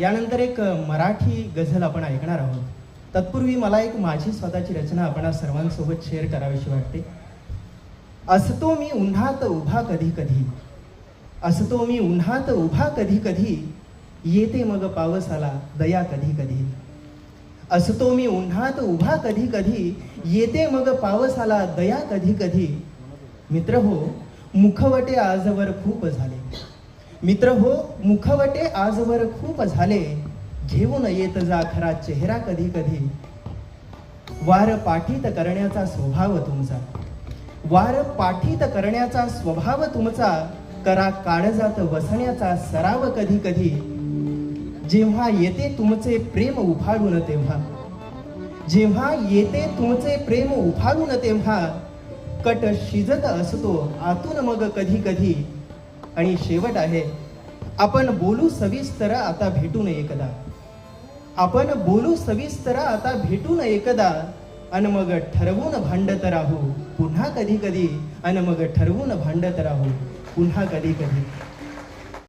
यानंतर एक मराठी गझल आपण ऐकणार आहोत. तत्पूर्वी मला एक माझी स्वतःची रचना आपण सर्वांसोबत शेअर करावीशी वाटते. असतो मी उन्हात उभा कधी कधी. असतो मी उन्हात उभा कधी कधी. येते मग पावस आला दया कधी कधी. असतो मी उन्हात उभा कधी कधी. येते मग पावस आला दया कधी कधी. मित्र हो मुखवटे आजवर खूप झाले. मित्र हो मुखवटे आजवर खूप झाले. घेऊन येत जा खरा चेहरा कधी कधी. वार पाठीत करण्याचा स्वभाव तुमचा. वार पाठीत करण्याचा स्वभाव तुमचा. करा काळजात वसण्याचा सराव कधी कधी. जेव्हा येते तुमचे प्रेम उफाळून तेव्हा. जेव्हा येते तुमचे प्रेम उफाळून तेव्हा. कट शिजत असतो आतून मग कधी कधी. आणि शेवट आहे आपण बोलू सविस्तर आता भेटून एकदा. आपण बोलू सविस्तर आता भेटून एकदा अन मग ठरवून भांडत राहू. पुन्हा कधी कधी अन मग ठरवून भांडत राहू. पुन्हा कधी कधी.